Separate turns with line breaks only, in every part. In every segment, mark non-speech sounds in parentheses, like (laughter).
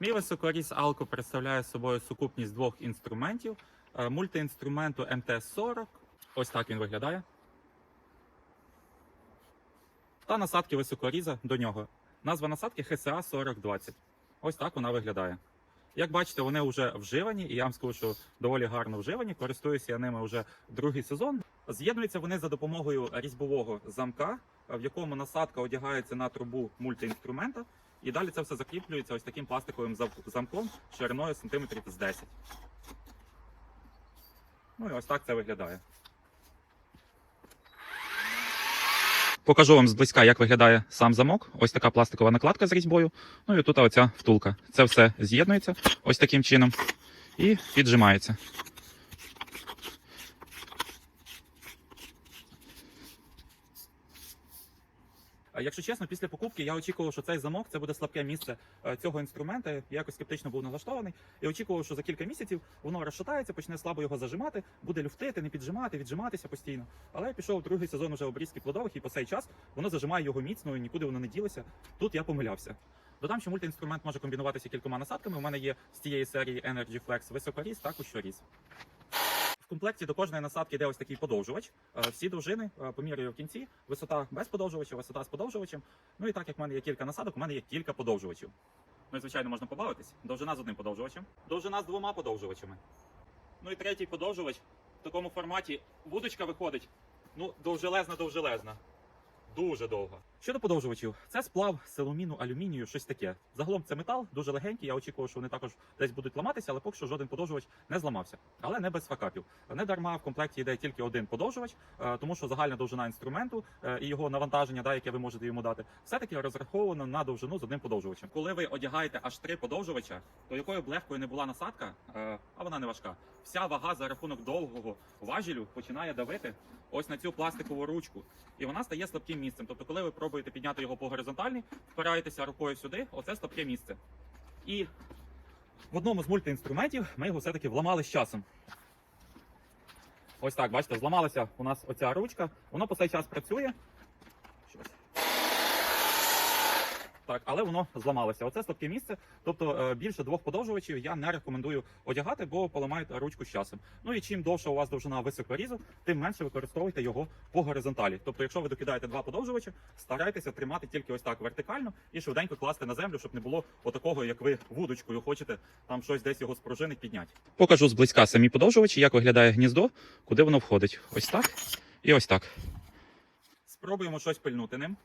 Мій високоріс Алко представляє собою сукупність двох інструментів. Е, Мультиінструменту МТ-40. Ось так він виглядає. Та насадки високоріза до нього. Назва насадки ХСА 4020. Ось так вона виглядає. Як бачите, вони вже вживані, і я вам скажу, що доволі гарно вживані. Користуюся я ними вже другий сезон. З'єднуються вони за допомогою різьбового замка, в якому насадка одягається на трубу мультиінструмента. І далі це все закріплюється ось таким пластиковим замком шириною сантиметрів з 10. Ну і ось так це виглядає. Покажу вам зблизька, як виглядає сам замок. Ось така пластикова накладка з різьбою. Ну і тут оця втулка. Це все з'єднується ось таким чином і піджимається. Якщо чесно, після покупки я очікував, що цей замок це буде слабке місце е, цього інструмента. Я якось скептично був налаштований. І очікував, що за кілька місяців воно розшатається, почне слабо його зажимати, буде люфтити, не піджимати, віджиматися постійно. Але пішов другий сезон уже обрізки плодових, і по цей час воно зажимає його міцно і нікуди воно не ділося. Тут я помилявся. Додам, що мультиінструмент може комбінуватися кількома насадками. У мене є з цієї серії Energy Flex високоріз та кущоріз. В комплекті до кожної насадки йде ось такий подовжувач. Е, Всі довжини е, помірюю в кінці. Висота без подовжувача, висота з подовжувачем. Ну і так як в мене є кілька насадок, у мене є кілька подовжувачів. Ну і звичайно можна побавитись. Довжина з одним подовжувачем, довжина з двома подовжувачами. Ну і третій подовжувач в такому форматі вудочка виходить. Ну, довжелезна, довжелезна. Дуже довго. Щодо подовжувачів, це сплав силуміну, алюмінію, щось таке. Загалом це метал, дуже легенький. Я очікував, що вони також десь будуть ламатися, але поки що жоден подовжувач не зламався. Але не без факапів. Не дарма в комплекті йде тільки один подовжувач, е, тому що загальна довжина інструменту е, і його навантаження, да, яке ви можете йому дати, все-таки розраховано на довжину з одним подовжувачем. Коли ви одягаєте аж три подовжувача, то якою б легкою не була насадка, е, а вона не важка. Вся вага за рахунок довгого важелю починає давити ось на цю пластикову ручку, і вона стає слабким місцем. Тобто, коли ви пробуєте підняти його по горизонтальній, впираєтеся рукою сюди, оце стопке місце. І в одному з мультиінструментів ми його все-таки вламали з часом. Ось так, бачите, зламалася у нас оця ручка. Воно по цей час працює. Щось. Так, але воно зламалося. Оце слабке місце. Тобто е, більше двох подовжувачів я не рекомендую одягати, бо поламають ручку з часом. Ну і чим довша у вас довжина високорізу, тим менше використовуйте його по горизонталі. Тобто, якщо ви докидаєте два подовжувачі, старайтеся тримати тільки ось так вертикально і швиденько класти на землю, щоб не було отакого, як ви вудочкою хочете там щось десь його спружинить, підняти. Покажу зблизька самі подовжувачі, як виглядає гніздо, куди воно входить. Ось так і ось так. Спробуємо щось пильнути ним.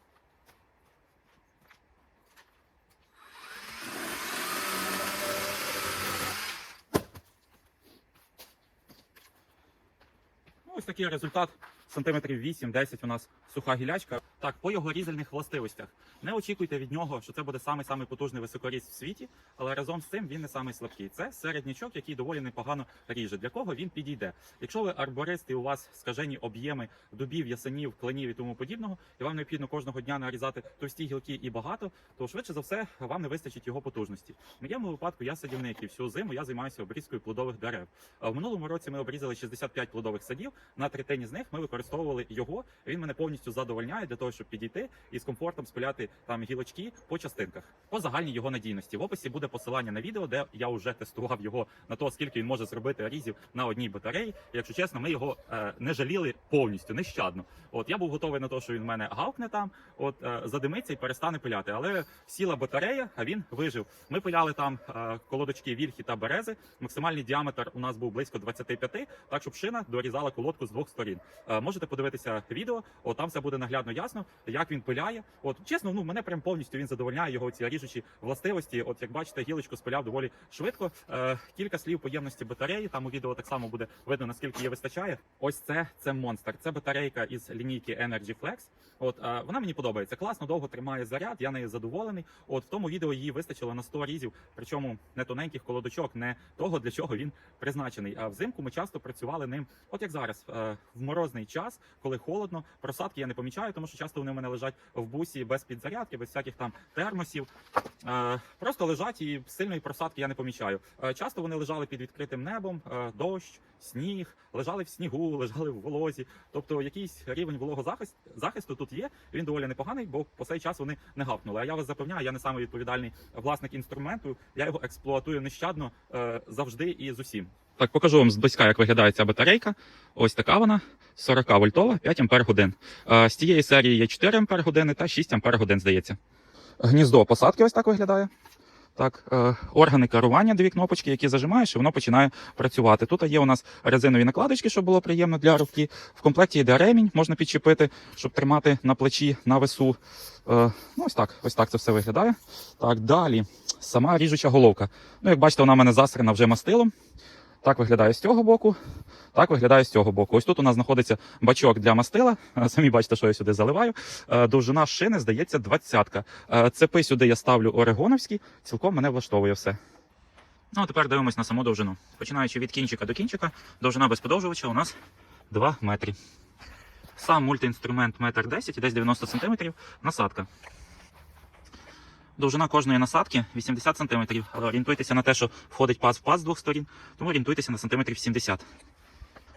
Ось такий результат. Сантиметрів 8-10 у нас суха гілячка. Так, по його різальних властивостях. Не очікуйте від нього, що це буде самий самий потужний високоріз в світі, але разом з цим він не самий слабкий. Це середнячок, який доволі непогано ріже. Для кого він підійде? Якщо ви арборист і у вас скажені об'єми дубів, ясенів, кленів і тому подібного, і вам необхідно кожного дня нарізати товсті гілки і багато, то швидше за все вам не вистачить його потужності. В моєму випадку я садівник і всю зиму я займаюся обрізкою плодових дерев. В минулому році ми обрізали 65 плодових садів. На третині з них ми використовували його. Він мене повністю задовольняє для того, щоб підійти і з комфортом спиляти там гілочки по частинках. По загальній його надійності. В описі буде посилання на відео, де я вже тестував його на те, скільки він може зробити різів на одній батареї. Якщо чесно, ми його е, не жаліли повністю, нещадно. От я був готовий на те, що він в мене гавкне там, от е, задимиться і перестане пиляти. Але сіла батарея, а він вижив. Ми пиляли там е, колодочки вільхи та берези. Максимальний діаметр у нас був близько 25, так щоб шина дорізала колодку з двох сторін. Е, можете подивитися відео, от там все буде наглядно ясно, як він пиляє. От чесно, ну мене прям повністю він задовольняє його ці ріжучі властивості. От як бачите, гілочку спиляв доволі швидко. Е, кілька слів по ємності батареї. Там у відео так само буде видно наскільки її вистачає. Ось це це монстр. Це батарейка із лінійки Energy Flex. От е, вона мені подобається. Класно, довго тримає заряд. Я нею задоволений. От в тому відео її вистачило на 100 різів, причому не тоненьких колодочок, не того для чого він призначений. А взимку ми часто працювали ним, от як зараз, е, в морозний час, коли холодно. Просадки я не помічаю, тому що часто вони в мене лежать в бусі без підзарядки, без всяких там термосів. Е, Просто лежать і сильної просадки я не помічаю. Е, Часто вони лежали під відкритим небом, е, дощ, сніг, лежали в снігу, лежали в волозі. Тобто якийсь рівень вологозахисту захисту тут є. Він доволі непоганий, бо по цей час вони не гапнули. А я вас запевняю, я не самий відповідальний власник інструменту. Я його експлуатую нещадно е, завжди і з усім. Так, покажу вам зблизька, як виглядає ця батарейка. Ось така вона 40 вольтова, 5 ампер годин. Е, з тієї серії є 4 ампер години та 6 ампер годин, здається. Гніздо посадки ось так виглядає. Так, е, органи керування, дві кнопочки, які зажимаєш, і воно починає працювати. Тут є у нас резинові накладочки, щоб було приємно для руки. В комплекті йде ремінь, можна підчепити, щоб тримати на плечі на весу. Е, ну, ось так, ось так це все виглядає. Так, далі. Сама ріжуча головка. Ну, як бачите, вона в мене засрана вже мастилом. Так виглядає з цього боку, так виглядає з цього боку. Ось тут у нас знаходиться бачок для мастила. (laughs) Самі бачите, що я сюди заливаю. Е, Довжина шини, здається, двадцятка. Е, Цепи сюди я ставлю орегоновські, цілком мене влаштовує все. Ну, а тепер дивимось на саму довжину. Починаючи від кінчика до кінчика, довжина без подовжувача у нас 2 метри. Сам мультиінструмент 1,10 і десь 90 см, насадка. Довжина кожної насадки 80 см. Але орієнтуйтеся на те, що входить паз в паз з двох сторін, тому орієнтуйтеся на сантиметрів 70.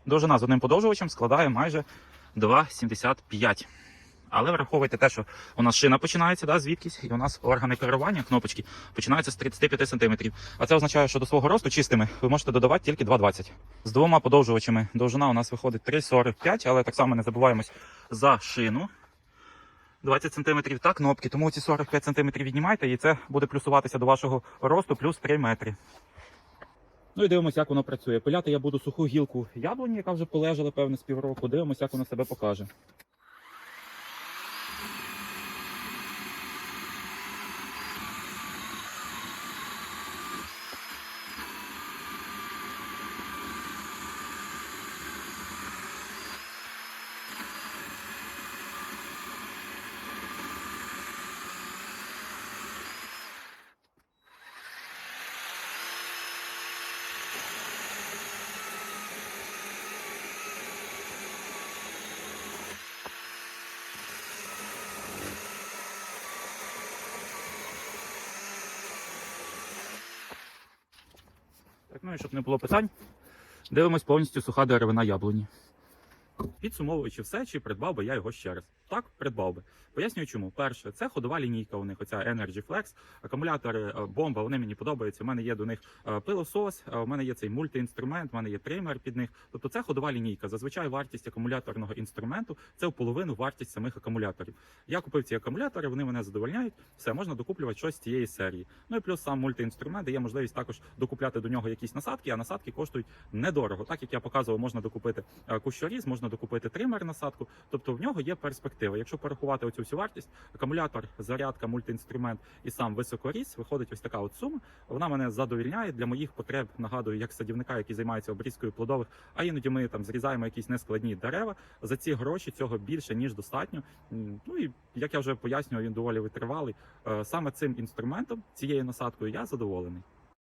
Довжина з одним подовжувачем складає майже 2,75. Але враховуйте те, що у нас шина починається да, звідкись, і у нас органи керування, кнопочки, починаються з 35 см. А це означає, що до свого росту чистими ви можете додавати тільки 2,20. З двома подовжувачами довжина у нас виходить 3,45, але так само не забуваємось за шину. 20 см та кнопки, тому ці 45 см віднімайте, і це буде плюсуватися до вашого росту плюс 3 метри. Ну і дивимося, як воно працює. Пиляти я буду суху гілку яблуні, яка вже полежала, певне, з півроку. Дивимося, як воно себе покаже. Ну і щоб не було питань, дивимось повністю суха деревина яблуні. Підсумовуючи все, чи придбав би я його ще раз? Так, придбав би. Пояснюю чому. Перше, це ходова лінійка у них, оця Energy Flex, акумулятори, е, бомба, вони мені подобаються. У мене є до них е, пилосос, е, у мене є цей мультиінструмент, у мене є тример під них. Тобто це ходова лінійка. Зазвичай вартість акумуляторного інструменту це в половину вартість самих акумуляторів. Я купив ці акумулятори, вони мене задовольняють. Все, можна докуплювати щось з цієї серії. Ну і плюс сам мультиінструмент дає можливість також докупляти до нього якісь насадки, а насадки коштують недорого. Так як я показував, можна докупити кущоріз, можна докупити тример насадку. Тобто в нього є перспектива. Якщо порахувати оцю всю вартість, акумулятор, зарядка, мультиінструмент і сам високоріс, виходить ось така от сума. Вона мене задовільняє для моїх потреб. Нагадую, як садівника, який займається обрізкою плодових. А іноді ми там зрізаємо якісь нескладні дерева. За ці гроші цього більше ніж достатньо. Ну і як я вже пояснював, він доволі витривалий. Е, Саме цим інструментом, цією насадкою, я задоволений.